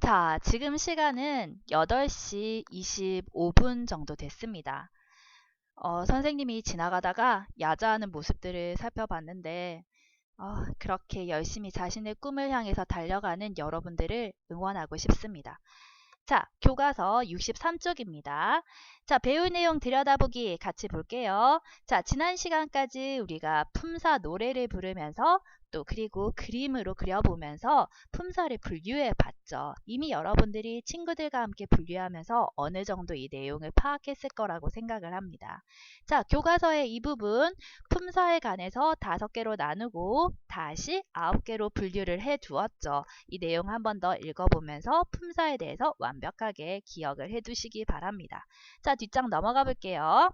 자, 지금 시간은 8시 25분 정도 됐습니다. 어, 선생님이 지나가다가 야자하는 모습들을 살펴봤는데, 어, 그렇게 열심히 자신의 꿈을 향해서 달려가는 여러분들을 응원하고 싶습니다. 자, 교과서 63쪽입니다. 자, 배울 내용 들여다보기 같이 볼게요. 자, 지난 시간까지 우리가 품사 노래를 부르면서 또 그리고 그림으로 그려보면서 품사를 분류해 봤죠. 이미 여러분들이 친구들과 함께 분류하면서 어느 정도 이 내용을 파악했을 거라고 생각을 합니다. 자, 교과서의 이 부분 품사에 관해서 다섯 개로 나누고 다시 아홉 개로 분류를 해 두었죠. 이 내용 한 번 더 읽어보면서 품사에 대해서 완벽하게 기억을 해 두시기 바랍니다. 자, 뒷장 넘어가 볼게요.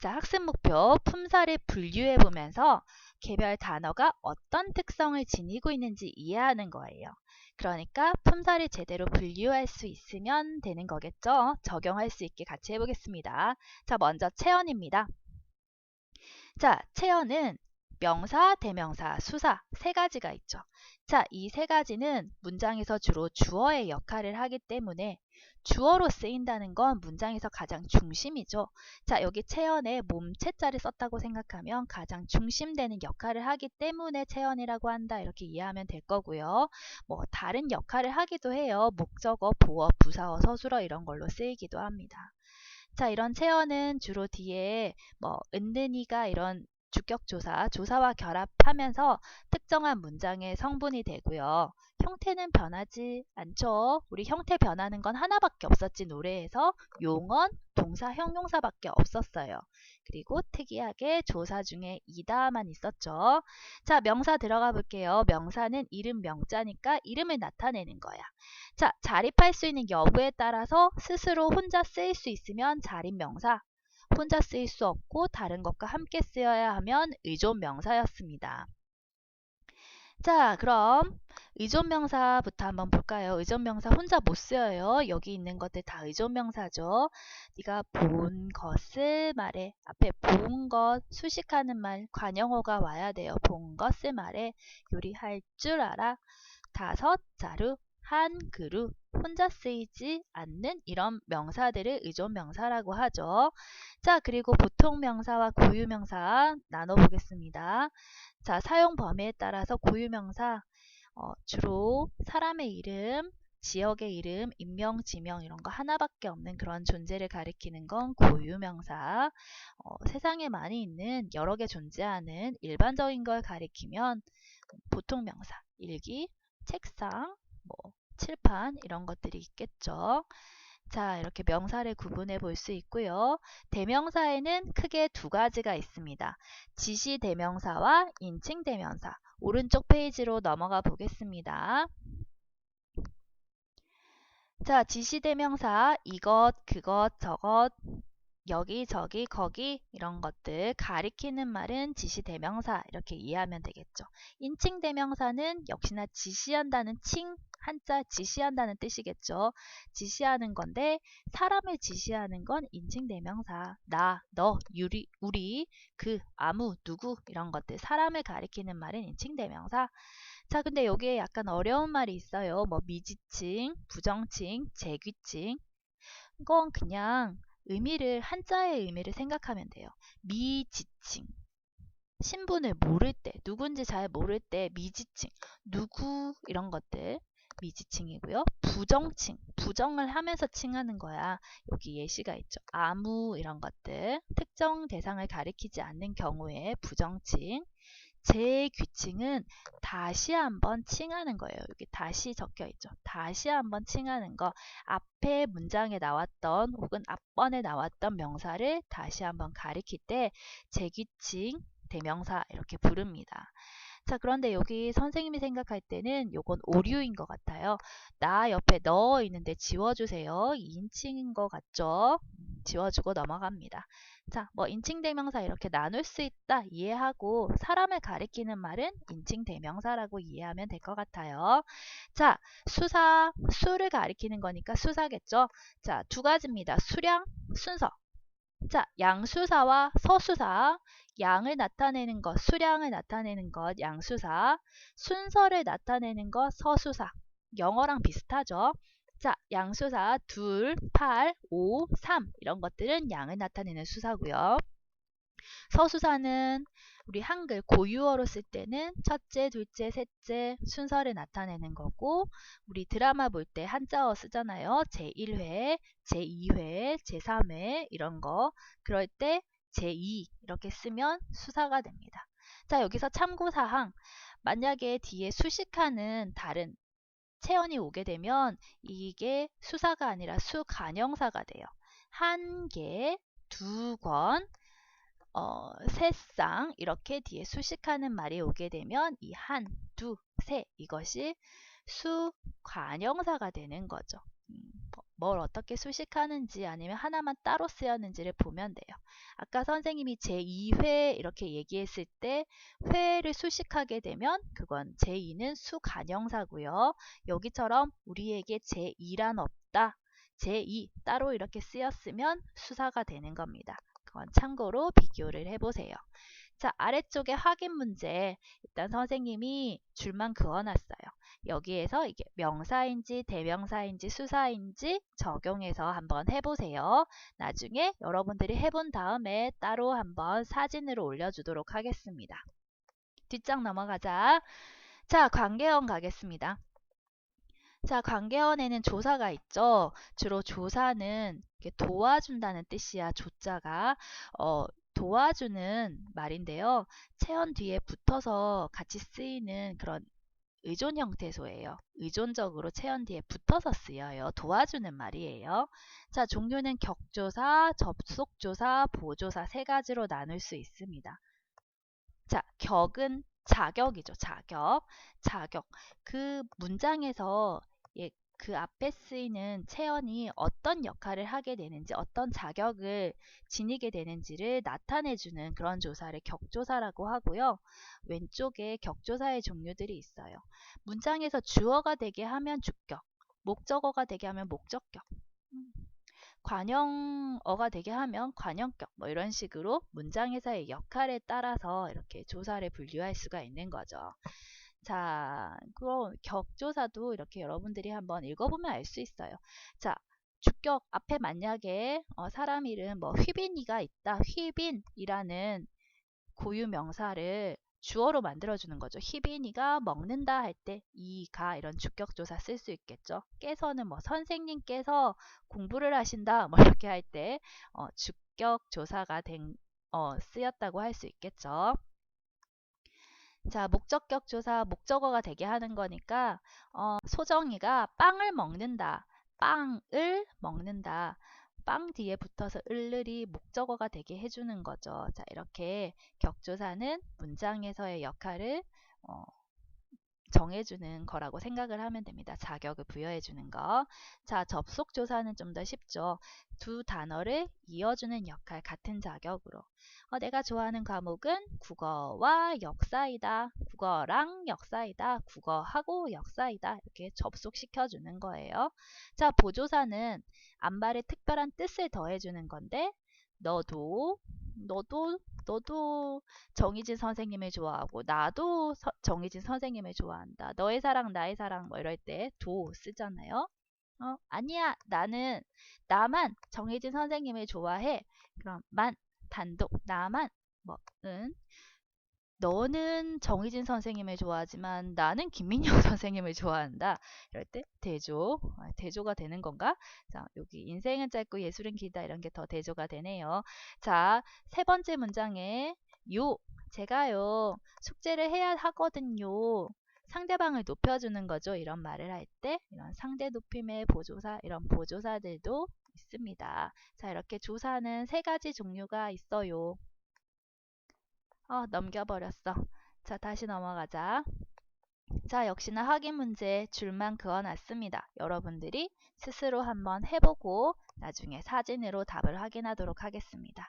자, 학습 목표 품사를 분류해 보면서 개별 단어가 어떤 특성을 지니고 있는지 이해하는 거예요. 그러니까 품사를 제대로 분류할 수 있으면 되는 거겠죠. 적용할 수 있게 같이 해보겠습니다. 자, 먼저 체언입니다. 자, 체언은 명사, 대명사, 수사 세 가지가 있죠. 자, 이 세 가지는 문장에서 주로 주어의 역할을 하기 때문에 주어로 쓰인다는 건 문장에서 가장 중심이죠. 자, 여기 체언에 몸체자를 썼다고 생각하면 가장 중심되는 역할을 하기 때문에 체언이라고 한다. 이렇게 이해하면 될 거고요. 뭐 다른 역할을 하기도 해요. 목적어, 보어, 부사어, 서술어 이런 걸로 쓰이기도 합니다. 자, 이런 체언은 주로 뒤에 뭐 은근히가 이런 주격조사, 조사와 결합하면서 특정한 문장의 성분이 되고요. 형태는 변하지 않죠. 우리 형태 변하는 건 하나밖에 없었지 노래에서 용언, 동사, 형용사밖에 없었어요. 그리고 특이하게 조사 중에 이다만 있었죠. 자, 명사 들어가 볼게요. 명사는 이름 명자니까 이름을 나타내는 거야. 자, 자립할 수 있는 여부에 따라서 스스로 혼자 쓰일 수 있으면 자립 명사, 혼자 쓰일 수 없고 다른 것과 함께 쓰여야 하면 의존 명사였습니다. 자, 그럼 의존 명사부터 한번 볼까요? 의존 명사 혼자 못 쓰여요. 여기 있는 것들 다 의존 명사죠. 네가 본 것을 말해. 앞에 본 것, 수식하는 말, 관형어가 와야 돼요. 본 것을 말해. 요리할 줄 알아. 다섯, 자루, 한 그루 혼자 쓰이지 않는 이런 명사들을 의존 명사라고 하죠. 자, 그리고 보통 명사와 고유 명사 나눠 보겠습니다. 자, 사용 범위에 따라서 고유 명사 어, 주로 사람의 이름, 지역의 이름, 인명, 지명 이런 거 하나밖에 없는 그런 존재를 가리키는 건 고유명사. 어, 세상에 많이 있는 여러 개 존재하는 일반적인 걸 가리키면 보통명사, 일기, 책상, 뭐 칠판 이런 것들이 있겠죠. 자, 이렇게 명사를 구분해 볼 수 있고요. 대명사에는 크게 두 가지가 있습니다. 지시 대명사와 인칭 대명사. 오른쪽 페이지로 넘어가 보겠습니다. 자, 지시 대명사 이것, 그것, 저것, 여기, 저기, 거기 이런 것들 가리키는 말은 지시 대명사 이렇게 이해하면 되겠죠. 인칭 대명사는 역시나 지시한다는 칭 한자 지시한다는 뜻이겠죠. 지시하는 건데 사람을 지시하는 건 인칭 대명사 나, 너, 유리, 우리, 그, 아무, 누구 이런 것들 사람을 가리키는 말은 인칭 대명사 자 근데 여기에 약간 어려운 말이 있어요. 뭐 미지칭, 부정칭, 재귀칭 이건 그냥 의미를 한자의 의미를 생각하면 돼요. 미지칭 신분을 모를 때 누군지 잘 모를 때 미지칭 누구 이런 것들 미지칭이고요. 부정칭 부정을 하면서 칭하는 거야. 여기 예시가 있죠. 아무 이런 것들 특정 대상을 가리키지 않는 경우에 부정칭 재귀칭은 다시 한번 칭하는 거예요. 여기 다시 적혀 있죠. 다시 한번 칭하는 거. 앞에 문장에 나왔던 혹은 앞번에 나왔던 명사를 다시 한번 가리킬 때 재귀칭, 대명사 이렇게 부릅니다. 자 그런데 여기 선생님이 생각할 때는 요건 오류인 것 같아요. 나 옆에 너 있는데 지워주세요. 인칭인 것 같죠? 지워주고 넘어갑니다. 자, 뭐 인칭 대명사 이렇게 나눌 수 있다 이해하고 사람을 가리키는 말은 인칭 대명사라고 이해하면 될 것 같아요. 자, 수사, 수를 가리키는 거니까 수사겠죠. 자, 두 가지입니다. 수량, 순서. 자, 양수사와 서수사. 양을 나타내는 것, 수량을 나타내는 것, 양수사. 순서를 나타내는 것, 서수사. 영어랑 비슷하죠. 자, 양수사 둘, 팔, 오, 삼 이런 것들은 양을 나타내는 수사고요. 서수사는 우리 한글 고유어로 쓸 때는 첫째, 둘째, 셋째 순서를 나타내는 거고 우리 드라마 볼 때 한자어 쓰잖아요. 제1회, 제2회, 제3회 이런 거 그럴 때 제2 이렇게 쓰면 수사가 됩니다. 자 여기서 참고사항 만약에 뒤에 수식하는 다른 체언이 오게 되면 이게 수사가 아니라 수간형사가 돼요. 한 개, 두 권, 어, 세쌍 이렇게 뒤에 수식하는 말이 오게 되면 이 한, 두, 세 이것이 수 관형사가 되는 거죠. 음, 뭐, 뭘 어떻게 수식하는지 아니면 하나만 따로 쓰였는지를 보면 돼요. 아까 선생님이 제2회 이렇게 얘기했을 때 회를 수식하게 되면 그건 제2는 수관형사고요. 여기처럼 우리에게 제2란 없다. 제2 따로 이렇게 쓰였으면 수사가 되는 겁니다. 그건 참고로 비교를 해보세요. 자, 아래쪽에 확인 문제 일단 선생님이 줄만 그어놨어요. 여기에서 이게 명사인지 대명사인지 수사인지 적용해서 한번 해보세요. 나중에 여러분들이 해본 다음에 따로 한번 사진으로 올려주도록 하겠습니다. 뒷장 넘어가자. 자, 관계원 가겠습니다. 자, 관계원에는 조사가 있죠. 주로 조사는 도와준다는 뜻이야. 조자가 어, 도와주는 말인데요. 체언 뒤에 붙어서 같이 쓰이는 그런 의존 형태소예요. 의존적으로 체언 뒤에 붙어서 쓰여요. 도와주는 말이에요. 자, 종류는 격조사, 접속조사, 보조사 세 가지로 나눌 수 있습니다. 자, 격은 자격이죠. 자격. 자격. 그 문장에서 예, 그 앞에 쓰이는 체언이 어떤 역할을 하게 되는지 어떤 자격을 지니게 되는지를 나타내주는 그런 조사를 격조사라고 하고요. 왼쪽에 격조사의 종류들이 있어요. 문장에서 주어가 되게 하면 주격, 목적어가 되게 하면 목적격, 음, 관형어가 되게 하면 관형격 뭐 이런 식으로 문장에서의 역할에 따라서 이렇게 조사를 분류할 수가 있는 거죠. 자, 그럼 격조사도 이렇게 여러분들이 한번 읽어보면 알 수 있어요. 자, 주격 앞에 만약에 어, 사람 이름 뭐 휘빈이가 있다. 휘빈이라는 고유 명사를 주어로 만들어주는 거죠. 휘빈이가 먹는다 할 때 이가 이런 주격조사 쓸 수 있겠죠. 깨서는 뭐 선생님께서 공부를 하신다 뭐 이렇게 할때 어, 주격조사가 된, 어, 쓰였다고 할 수 있겠죠. 자, 목적격 조사 목적어가 되게 하는 거니까 어, 소정이가 빵을 먹는다. 빵을 먹는다. 빵 뒤에 붙어서 을을이 목적어가 되게 해주는 거죠. 자, 이렇게 격조사는 문장에서의 역할을 어, 정해주는 거라고 생각을 하면 됩니다. 자격을 부여해주는 거. 자, 접속조사는 좀 더 쉽죠. 두 단어를 이어주는 역할, 같은 자격으로. 어, 내가 좋아하는 과목은 국어와 역사이다. 국어랑 역사이다. 국어하고 역사이다. 이렇게 접속시켜주는 거예요. 자, 보조사는 안발에 특별한 뜻을 더해주는 건데, 너도 너도 너도 정희진 선생님을 좋아하고 나도 서, 정희진 선생님을 좋아한다. 너의 사랑 나의 사랑 뭐 이럴 때 도 쓰잖아요. 어, 아니야 나는 나만 정희진 선생님을 좋아해. 그럼 만 단독 나만 뭐 은 너는 정희진 선생님을 좋아하지만 나는 김민영 선생님을 좋아한다. 이럴 때 대조, 아, 대조가 되는 건가? 자, 여기 인생은 짧고 예술은 길다 이런 게 더 대조가 되네요. 자, 세 번째 문장에 요, 제가요, 숙제를 해야 하거든요. 상대방을 높여주는 거죠. 이런 말을 할 때 이런 상대 높임의 보조사, 이런 보조사들도 있습니다. 자, 이렇게 조사는 세 가지 종류가 있어요. 어, 넘겨버렸어. 자, 다시 넘어가자. 자, 역시나 확인 문제 줄만 그어놨습니다. 여러분들이 스스로 한번 해보고 나중에 사진으로 답을 확인하도록 하겠습니다.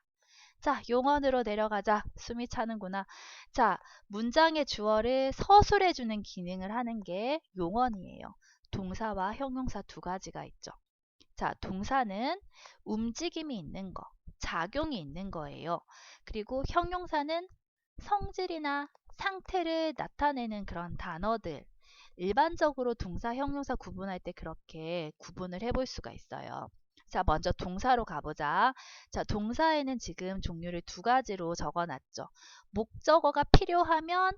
자, 용언으로 내려가자. 숨이 차는구나. 자, 문장의 주어를 서술해주는 기능을 하는 게 용언이에요. 동사와 형용사 두 가지가 있죠. 자, 동사는 움직임이 있는 거, 작용이 있는 거예요. 그리고 형용사는 성질이나 상태를 나타내는 그런 단어들 일반적으로 동사, 형용사 구분할 때 그렇게 구분을 해볼 수가 있어요. 자, 먼저 동사로 가보자. 자, 동사에는 지금 종류를 두 가지로 적어놨죠. 목적어가 필요하면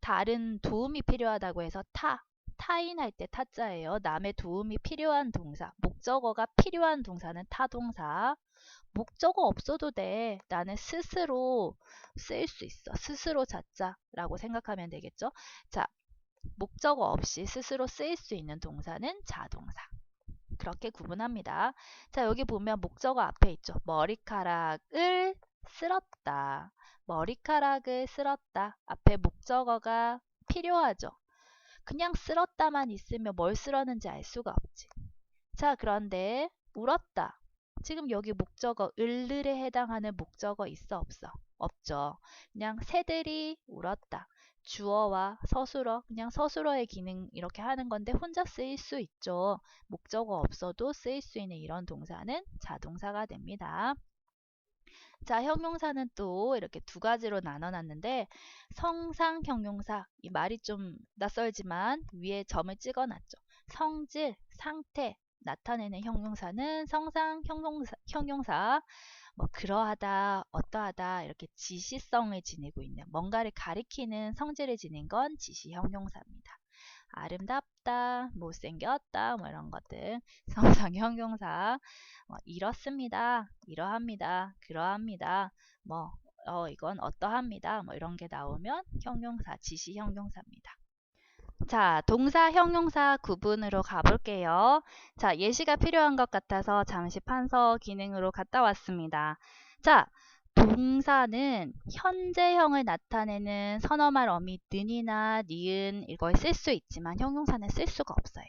다른 도움이 필요하다고 해서 타, 타인할 때 타자예요. 남의 도움이 필요한 동사. 목적어가 필요한 동사는 타동사. 목적어 없어도 돼. 나는 스스로 쓸 수 있어. 스스로 찾자라고 생각하면 되겠죠. 자, 목적어 없이 스스로 쓰일 수 있는 동사는 자동사. 그렇게 구분합니다. 자, 여기 보면 목적어 앞에 있죠. 머리카락을 쓸었다. 머리카락을 쓸었다. 앞에 목적어가 필요하죠. 그냥 쓸었다만 있으면 뭘 쓸었는지 알 수가 없지. 자, 그런데 울었다. 지금 여기 목적어 을을에 해당하는 목적어 있어 없어? 없죠. 그냥 새들이 울었다. 주어와 서술어, 그냥 서술어의 기능 이렇게 하는 건데 혼자 쓰일 수 있죠. 목적어 없어도 쓰일 수 있는 이런 동사는 자동사가 됩니다. 자, 형용사는 또 이렇게 두 가지로 나눠놨는데 성상 형용사, 이 말이 좀 낯설지만 위에 점을 찍어놨죠. 성질, 상태, 나타내는 형용사는 성상 형용사, 형용사 뭐 그러하다, 어떠하다 이렇게 지시성을 지니고 있는 뭔가를 가리키는 성질을 지닌 건 지시 형용사입니다. 아름답다, 못생겼다 뭐 이런 것들 성상 형용사 뭐 이렇습니다, 이러합니다, 그러합니다 뭐 어, 이건 어떠합니다 뭐 이런 게 나오면 형용사, 지시 형용사입니다. 자, 동사, 형용사 구분으로 가볼게요. 자, 예시가 필요한 것 같아서 잠시 판서 기능으로 갔다 왔습니다. 자, 동사는 현재형을 나타내는 선어말 어미 는이나 니은 이걸 쓸 수 있지만 형용사는 쓸 수가 없어요.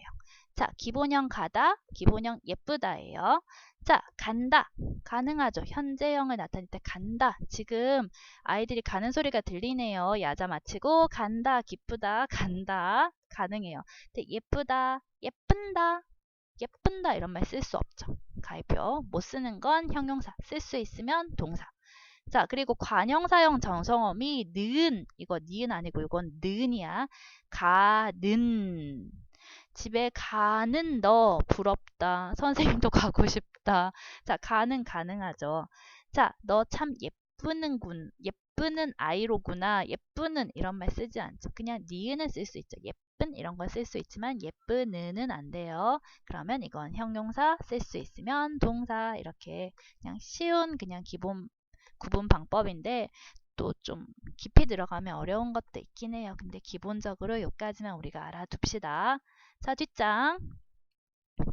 자, 기본형 가다, 기본형 예쁘다예요. 자, 간다. 가능하죠. 현재형을 나타낼 때 간다. 지금 아이들이 가는 소리가 들리네요. 야자 마치고 간다, 기쁘다, 간다. 가능해요. 근데 예쁘다, 예쁜다, 예쁜다 이런 말 쓸 수 없죠. 가입표. 못 쓰는 건 형용사. 쓸 수 있으면 동사. 자, 그리고 관형사형 정성어미 는 이거 니은 아니고 이건 는이야. 가는 집에 가는 너 부럽다. 선생님도 가고 싶다. 자, 가는 가능하죠. 자, 너 참 예쁘는군. 예쁘는 아이로구나. 예쁘는 이런 말 쓰지 않죠. 그냥 니은은 쓸 수 있죠. 예쁜 이런 걸쓸수 있지만 예쁘는은 안 돼요. 그러면 이건 형용사 쓸 수 있으면 동사 이렇게 그냥 쉬운 그냥 기본 구분 방법인데 또 좀 깊이 들어가면 어려운 것도 있긴 해요. 근데 기본적으로 여기까지만 우리가 알아둡시다. 자, 뒷장.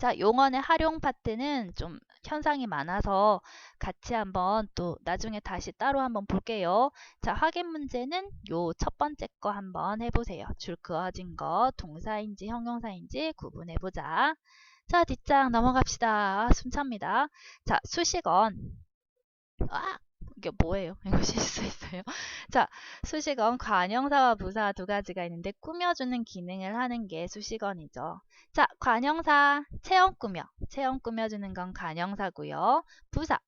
자, 용언의 활용 파트는 좀 현상이 많아서 같이 한번 또 나중에 다시 따로 한번 볼게요. 자, 확인 문제는 요 첫 번째 거 한번 해보세요. 줄 그어진 거 동사인지 형용사인지 구분해보자. 자, 뒷장 넘어갑시다. 아, 숨찹니다. 자, 수식언. 아, 이게 뭐예요? 이거 실수했어요. 자, 수식어 관형사와 부사 두 가지가 있는데 꾸며주는 기능을 하는 게 수식어이죠. 자, 관형사 체험 꾸며. 체험 꾸며주는 건 관형사고요. 부사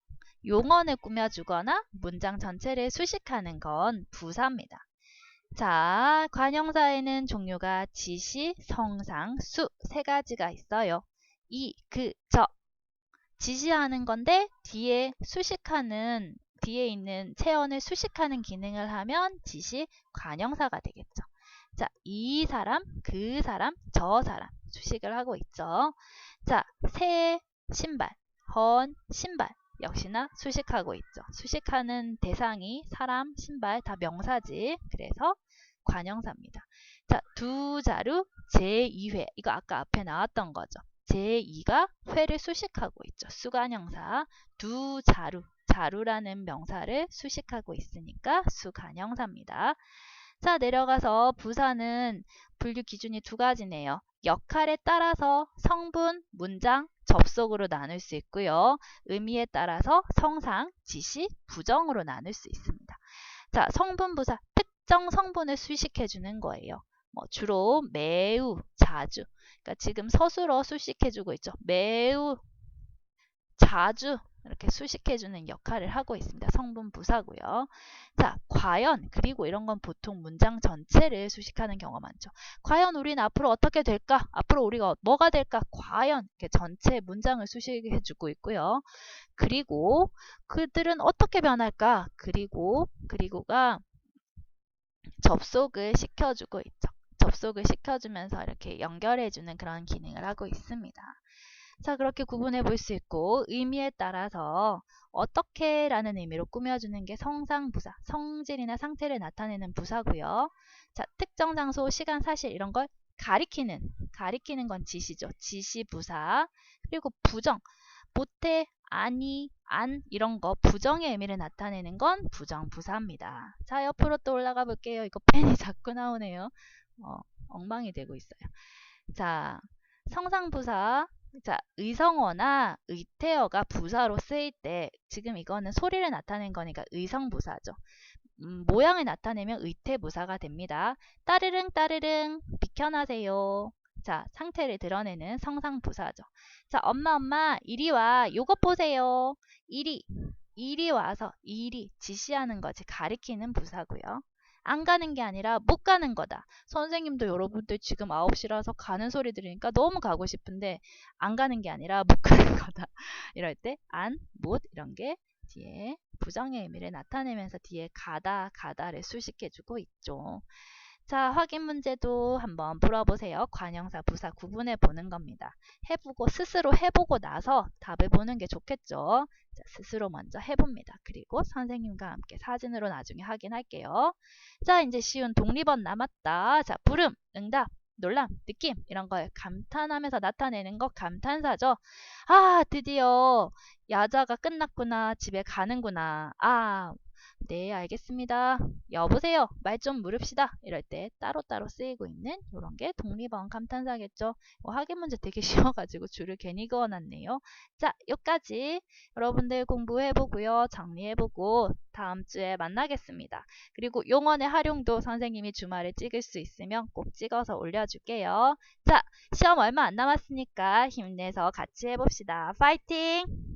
용언을 꾸며주거나 문장 전체를 수식하는 건 부사입니다. 자, 관형사에는 종류가 지시, 성상, 수 세 가지가 있어요. 이, 그, 저 지시하는 건데 뒤에 수식하는 뒤에 있는 체언을 수식하는 기능을 하면 지시 관형사가 되겠죠. 자, 이 사람, 그 사람, 저 사람 수식을 하고 있죠. 자, 새 신발, 헌 신발 역시나 수식하고 있죠. 수식하는 대상이 사람, 신발 다 명사지. 그래서 관형사입니다. 자, 두 자루 제2회. 이거 아까 앞에 나왔던 거죠. 제2가 회를 수식하고 있죠. 수관형사. 두 자루 자루라는 명사를 수식하고 있으니까 수관형사입니다. 자 내려가서 부사는 분류 기준이 두 가지네요. 역할에 따라서 성분, 문장, 접속으로 나눌 수 있고요. 의미에 따라서 성상, 지시, 부정으로 나눌 수 있습니다. 자, 성분 부사 특정 성분을 수식해 주는 거예요. 뭐 주로 매우, 자주. 그러니까 지금 서술어 수식해 주고 있죠. 매우 자주 이렇게 수식해주는 역할을 하고 있습니다. 성분 부사고요. 자, 과연 그리고 이런 건 보통 문장 전체를 수식하는 경우가 많죠. 과연 우리는 앞으로 어떻게 될까? 앞으로 우리가 뭐가 될까? 과연 이렇게 전체 문장을 수식해주고 있고요. 그리고 그들은 어떻게 변할까? 그리고 그리고가 접속을 시켜주고 있죠. 접속을 시켜주면서 이렇게 연결해주는 그런 기능을 하고 있습니다. 자, 그렇게 구분해 볼 수 있고 의미에 따라서 어떻게 라는 의미로 꾸며주는 게 성상부사, 성질이나 상태를 나타내는 부사고요. 자, 특정 장소, 시간, 사실 이런 걸 가리키는, 가리키는 건 지시죠. 지시부사. 그리고 부정, 못해, 아니, 안 이런 거 부정의 의미를 나타내는 건 부정부사입니다. 자, 옆으로 또 올라가 볼게요. 이거 펜이 자꾸 나오네요. 어, 엉망이 되고 있어요. 자, 성상부사 자, 의성어나 의태어가 부사로 쓰일 때 지금 이거는 소리를 나타낸 거니까 의성부사죠. 음, 모양을 나타내면 의태부사가 됩니다. 따르릉 따르릉 비켜나세요. 자, 상태를 드러내는 성상부사죠. 자, 엄마 엄마 이리 와. 요것 보세요. 이리 이리 와서 이리 지시하는 거지 가리키는 부사고요. 안 가는 게 아니라 못 가는 거다. 선생님도 여러분들 지금 9시라서 가는 소리 들으니까 너무 가고 싶은데 안 가는 게 아니라 못 가는 거다. 이럴 때 안, 못 이런 게 뒤에 부정의 의미를 나타내면서 뒤에 가다, 가다를 수식해주고 있죠. 자, 확인 문제도 한번 풀어보세요. 관형사, 부사 구분해 보는 겁니다. 해보고 스스로 해보고 나서 답을 보는 게 좋겠죠. 자, 스스로 먼저 해봅니다. 그리고 선생님과 함께 사진으로 나중에 확인할게요. 자, 이제 쉬운 독립언 남았다. 자, 부름, 응답, 놀람, 느낌 이런 걸 감탄하면서 나타내는 거 감탄사죠. 아, 드디어 야자가 끝났구나. 집에 가는구나. 아, 네, 알겠습니다. 여보세요. 말 좀 물읍시다. 이럴 때 따로따로 쓰이고 있는 이런 게 독립어원 감탄사겠죠. 뭐 확인 문제 되게 쉬워가지고 줄을 괜히 그어놨네요. 자, 여기까지 여러분들 공부해보고요. 정리해보고 다음 주에 만나겠습니다. 그리고 용언의 활용도 선생님이 주말에 찍을 수 있으면 꼭 찍어서 올려줄게요. 자, 시험 얼마 안 남았으니까 힘내서 같이 해봅시다. 파이팅!